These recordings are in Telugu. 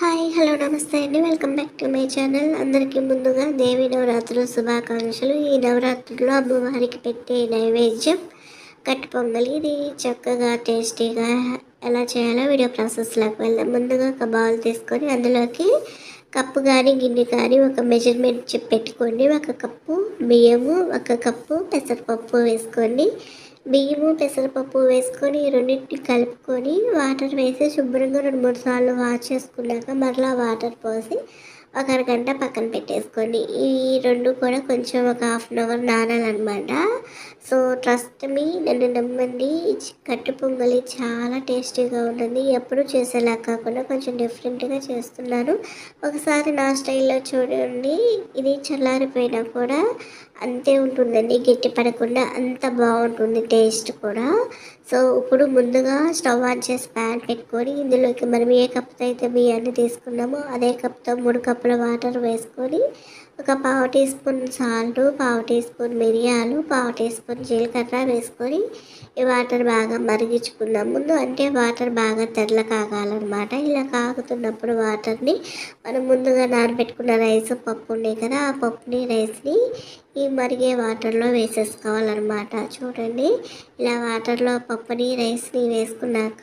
హాయ్ హలో నమస్తే అండి. Welcome back to my channel. అందరికీ ముందుగా దేవి నవరాత్రులు శుభాకాంక్షలు. ఈ నవరాత్రుల్లో అమ్మవారికి పెట్టే నైవేద్యం కట్టపొంగలి ఇది చక్కగా టేస్టీగా ఎలా చేయాలో వీడియో ప్రాసెస్లోకి వెళ్దాం. ముందుగా ఒక బౌల్ తీసుకొని అందులోకి కప్పు కానీ గిన్నె కానీ ఒక మెజర్మెంట్ పెట్టుకోండి. ఒక కప్పు బియ్యము ఒక కప్పు పెసరపప్పు వేసుకోండి. బియ్యము పెసరపప్పు వేసుకొని రెండింటిని కలుపుకొని వాటర్ వేసి శుభ్రంగా రెండు మూడు సార్లు వాష్ చేసుకున్నాక మరలా వాటర్ పోసి ఒక అరగంట పక్కన పెట్టేసుకోండి. ఈ రెండు కూడా కొంచెం ఒక హాఫ్ అన్ అవర్ నానాలన్నమాట. సో ట్రస్ట్ మీ నన్ను నమ్మండి. కట్టు పొంగలి చాలా టేస్టీగా ఉంటుంది. ఎప్పుడు చేసేలా కాకుండా కొంచెం డిఫరెంట్గా చేస్తున్నాను. ఒకసారి నా స్టైల్లో చూడండి. ఇది చల్లారిపోయినా కూడా అంతే ఉంటుందండి గట్టి పడకుండా అంత బాగుంటుంది టేస్ట్ కూడా. సో ఇప్పుడు ముందుగా స్టవ్ ఆన్ చేసి ప్యాన్ పెట్టుకొని ఇందులోకి మనం ఏ కప్తో అయితే బియ్యాన్ని తీసుకున్నామో అదే కప్తో మూడు కప్పుల వాటర్ వేసుకొని ఒక పావు టీ స్పూన్ సాల్ట్ పావు టీ స్పూన్ మిరియాలు పావు టీ స్పూన్ జీలకర్ర వేసుకొని ఈ వాటర్ బాగా మరిగించుకుందాం. ముందు అంటే వాటర్ బాగా తెల్ల కాగాలన్నమాట. ఇలా కాగుతున్నప్పుడు వాటర్ని మనం ముందుగా నానబెట్టుకున్న రైస్ పప్పు ఉన్నాయి కదా ఆ పప్పుని రైస్ని ఈ మరిగే వాటర్లో వేసేసుకోవాలన్నమాట. చూడండి ఇలా వాటర్లో పప్పుని రైస్ని వేసుకున్నాక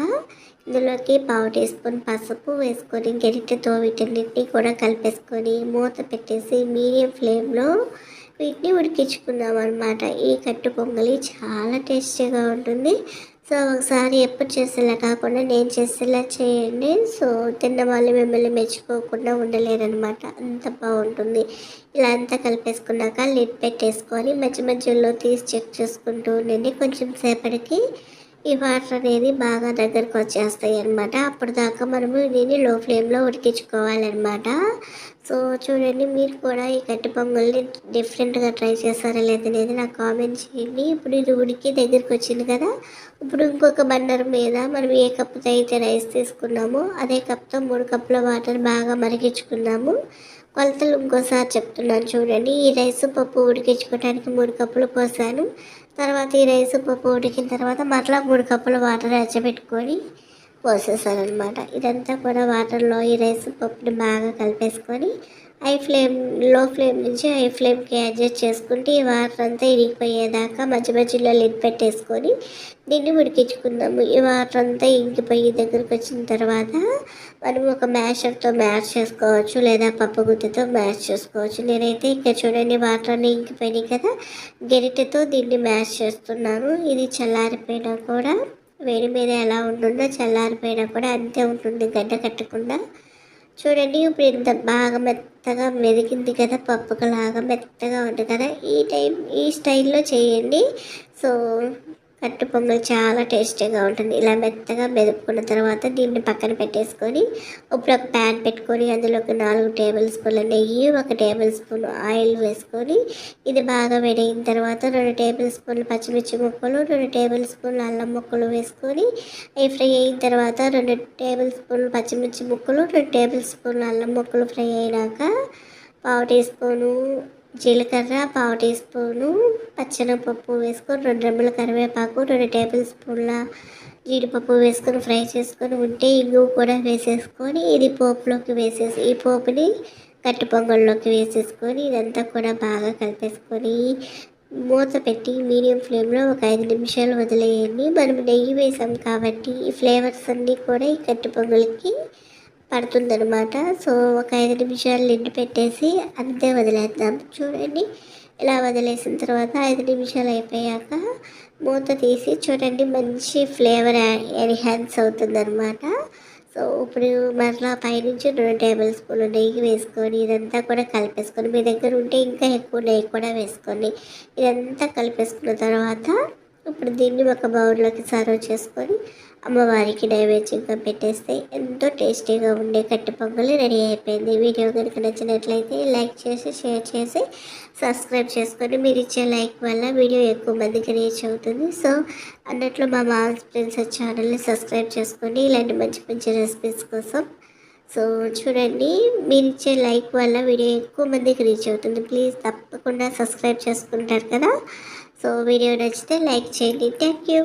ఇందులోకి పావు టీ స్పూన్ పసుపు వేసుకొని గరిటెతో వీటన్నిటిని కూడా కలిపేసుకొని మూత పెట్టేసి మీడియం ఫ్లేమ్లో వీటిని ఉడికించుకుందాం అనమాట ఈ కట్టు పొంగలి చాలా టేస్టీగా ఉంటుంది. సో ఒకసారి ఎప్పుడు చేసేలా కాకుండా నేను చేసేలా చేయండి. సో తిన్న వాళ్ళు మిమ్మల్ని మెచ్చుకోకుండా ఉండలేరనమాట అంత బాగుంటుంది. ఇలా అంతా కలిపేసుకున్నాక లిడ్ పెట్టేసుకొని మధ్య మధ్యలో తీసి చెక్ చేసుకుంటూ ఉండండి. కొంచెం సేపటికి ఈ వాటర్ అనేది బాగా దగ్గరకు వచ్చేస్తాయి అనమాట అప్పుడు దాకా మనము దీన్ని లో ఫ్లేమ్లో ఉడికించుకోవాలన్నమాట. సో చూడండి మీరు కూడా ఈ గట్టి పొంగల్ని డిఫరెంట్గా ట్రై చేస్తారా లేదనేది నాకు కామెంట్ చేయండి. ఇప్పుడు ఇది ఉడికి దగ్గరికి వచ్చింది కదా ఇప్పుడు ఇంకొక బండర్ మీద మనం ఏ కప్పుతో అయితే రైస్ తీసుకున్నామో అదే కప్తో మూడు కప్పుల వాటర్ బాగా మరిగించుకున్నాము. కొలతలు ఇంకోసారి చెప్తున్నాను చూడండి. ఈ రైస్ పప్పు ఉడికించుకోవడానికి మూడు కప్పులు పోసాను. తర్వాత ఈ రైస్ పప్పు ఉడికిన తర్వాత మరలా మూడు కప్పులు వాటర్ పెట్టుకొని పోసేసాను ఇదంతా కూడా వాటర్లో ఈ రైస్ పప్పుని బాగా కలిపేసుకొని హై ఫ్లేమ్లో ఫ్లేమ్ నుంచి హై ఫ్లేమ్కి అడ్జస్ట్ చేసుకుంటే ఈ వాటర్ అంతా ఇరిగిపోయేదాకా మధ్య మధ్యలో లిడ్ పెట్టేసుకొని దీన్ని ఉడికించుకుందాము. ఈ వాటర్ అంతా ఇంకిపోయి దగ్గరకు వచ్చిన తర్వాత మనం ఒక మ్యాషర్తో మ్యాష్ చేసుకోవచ్చు లేదా పప్పు గుత్తితో మ్యాష్ చేసుకోవచ్చు. నేనైతే ఇక్కడ చూడండి వాటర్ అన్నీ ఇంకిపోయినాయి కదా. గెరిటతో దీన్ని మ్యాష్ చేస్తున్నాను. ఇది చల్లారిపోయినా కూడా వేడి మీద ఎలా ఉంటుందో చల్లారిపోయినా కూడా అంతే ఉంటుంది గడ్డ కట్టకుండా. చూడండి ఇప్పుడు ఇంత బాగా మెత్తగా మెదిగింది కదా పప్పుకలాగా మెత్తగా ఉంటుంది కదా. ఈ టైం ఈ స్టైల్లో చేయండి. సో కట్టు పొంగల్ చాలా టేస్టీగా ఉంటుంది. ఇలా మెత్తగా మెదుపుకున్న తర్వాత దీన్ని పక్కన పెట్టేసుకొని ఇప్పుడు ఒక ప్యాన్ పెట్టుకొని అందులో ఒక నాలుగు టేబుల్ స్పూన్ల నెయ్యి ఒక టేబుల్ స్పూన్ ఆయిల్ వేసుకొని ఇది బాగా వేడైన తర్వాత రెండు టేబుల్ స్పూన్లు పచ్చిమిర్చి ముక్కలు రెండు టేబుల్ స్పూన్లు అల్లం ముక్కలు వేసుకొని అవి ఫ్రై అయిన తర్వాత రెండు టేబుల్ స్పూన్లు పచ్చిమిర్చి ముక్కలు రెండు టేబుల్ స్పూన్లు అల్లం ముక్కలు ఫ్రై అయినాక పావు టీ స్పూను జీలకర్ర పావు టీ స్పూను పచ్చనపప్పు వేసుకొని రెండు రెమ్మల కరివేపాకు రెండు టేబుల్ స్పూన్ల జీడిపప్పు వేసుకొని ఫ్రై చేసుకొని ఉంటే ఇంగు కూడా వేసేసుకొని ఇది పోపులోకి వేసేసి ఈ పోపుని కట్టు పొంగల్లోకి వేసేసుకొని ఇదంతా కూడా బాగా కలిపేసుకొని మూత పెట్టి మీడియం ఫ్లేమ్లో ఒక ఐదు నిమిషాలు వదిలేయండి. మనం నెయ్యి వేసాం కాబట్టి ఈ ఫ్లేవర్స్ అన్నీ కూడా ఈ కట్టు పొంగల్కి పడుతుందనమాట సో ఒక ఐదు నిమిషాలు నిండి పెట్టేసి అంతే వదిలేద్దాం. చూడండి ఇలా వదిలేసిన తర్వాత ఐదు నిమిషాలు అయిపోయాక మూత తీసి చూడండి మంచి ఫ్లేవర్ ఎన్హాన్స్ అవుతుందన్నమాట. సో ఇప్పుడు మరలా పైనుంచి రెండు టేబుల్ స్పూన్లు నెయ్యి వేసుకొని ఇదంతా కూడా కలిపేసుకొని మీ దగ్గర ఉంటే ఇంకా ఎక్కువ నెయ్యి కూడా వేసుకొని ఇదంతా కలిపేసుకున్న తర్వాత ఇప్పుడు దీన్ని ఒక బౌల్లోకి సర్వ్ చేసుకొని అమ్మవారికి నైవేద్యంగా పెట్టేస్తే ఎంతో టేస్టీగా ఉండే కట్టి పొంగలి రెడీ అయిపోయింది. వీడియో కనుక నచ్చినట్లయితే లైక్ చేసి షేర్ చేసి సబ్స్క్రైబ్ చేసుకొని మీరు ఇచ్చే లైక్ వల్ల వీడియో ఎక్కువ మందికి రీచ్ అవుతుంది. సో అన్నట్లు మా మాల్స్ ప్రిన్సెస్ ఛానల్ని సబ్స్క్రైబ్ చేసుకొని ఇలాంటి మంచి మంచి రెసిపీస్ కోసం. సో చూడండి మీరు ఇచ్చే లైక్ వల్ల వీడియో ఎక్కువ మందికి రీచ్ అవుతుంది. ప్లీజ్ తప్పకుండా సబ్స్క్రైబ్ చేసుకుంటారు కదా. సో వీడియో నచ్చితే లైక్ చేయండి. Thank you.